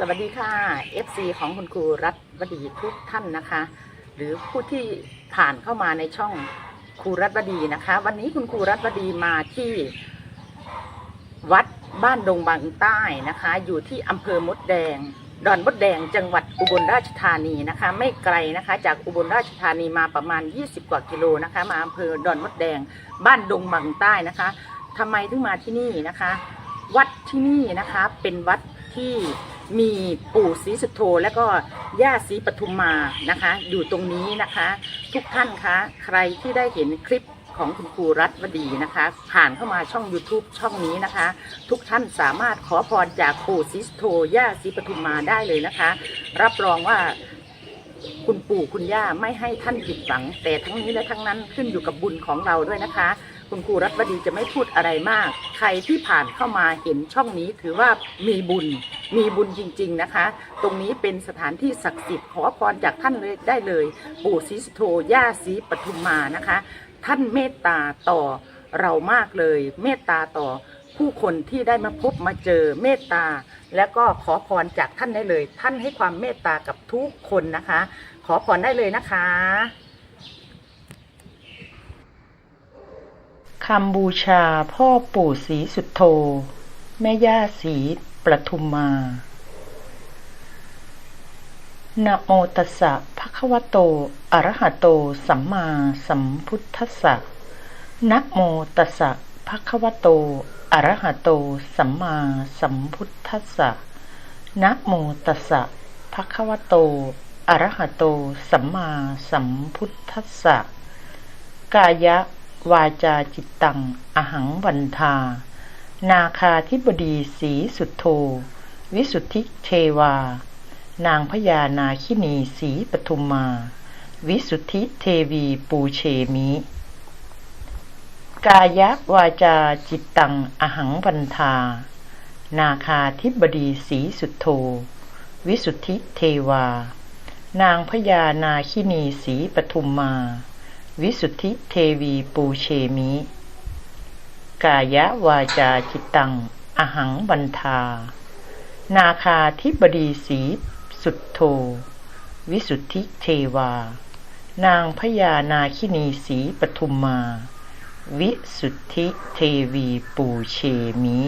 สวัสดีค่ะ FC ของคุณครูรัฐวดีทุกท่านนะคะ หรือผู้ที่ผ่านเข้ามาในช่องครูรัฐวดีนะคะ วันนี้คุณครูรัฐวดีมาที่วัดบ้านดงบางใต้นะคะ อยู่ที่อำเภอมดแดง ดอนมดแดงจังหวัดอุบลราชธานีนะคะ ไม่ไกลนะคะ จากอุบลราชธานีมาประมาณ 20 กว่ากิโลนะคะ มาอำเภอดอนมดแดง บ้านดงบางใต้นะคะทำไมถึงมาที่นี่นะคะ วัดที่นี่นะคะเป็นวัดที่ มีปู่ศรีสุโธและก็ย่าศรีปทุมมานะคะ อยู่ตรงนี้นะคะ ทุกท่านคะใครที่ได้เห็นคลิปของคุณครูรัฐวดีนะคะ ผ่านเข้ามาช่อง YouTube ช่องนี้นะคะ ทุกท่านสามารถขอพรจากปู่ศรีสุโธย่าศรีปทุมมาได้เลยนะคะ รับรองว่าคุณปู่คุณย่าไม่ให้ท่านผิดหวัง แต่ทั้งนี้และทั้งนั้นขึ้นอยู่กับบุญของเราด้วยนะคะ คุณครูรัฐวดีจะไม่พูดอะไรมาก ใครที่ผ่านเข้ามาเห็นช่องนี้ถือว่ามีบุญ มีบุญจริง ๆนะคะ ตรงนี้เป็นสถานที่ศักดิ์สิทธิ์ขอพรจากท่านเลยได้เลย ปู่ศรีสุโธย่าศรีปทุมมานะคะ ท่านเมตตาต่อเรามากเลย เมตตาต่อผู้คนที่ได้มาพบมาเจอเมตตา แล้วก็ขอพรจากท่านได้เลย ท่านให้ความเมตตากับทุกคนนะคะ ขอพรได้เลยนะคะคำบูชาพ่อปู่ศรีสุโธแม่ย่าศรีป ประทุมมานะโมตัสสะภะคะวะโต อะระหะโต สัมมาสัมพุทธัสสะนะโมตัสสะภะคะวะโต อะระหะโต สัมมาสัมพุทธัสสะนะโมตัสสะภะคะวะโต อะระหะโต สัมมาสัมพุทธัสสะ กายะ วาจาจิตตัง อหังวันทา นาคาธิบดีสีสุทโธวิสุทธิเทวา นางพญานาคินีสีปทุมมา วิสุทธิเทวีปูเชมิ กายะวาจาจิตตังอหังวันทา นาคาธิบดีสีสุทโธวิสุทธิเทวา นางพญานาคินีสีปทุมมา วิสุทธิเทวีปูเชมิ กายะวาจาจิตตัง อหังบันทา นาคาธิบดีสีสุทโท วิสุทธิเทวา นางพญานาคินีสีปทุมมา วิสุทธิเทวีปูเชมิ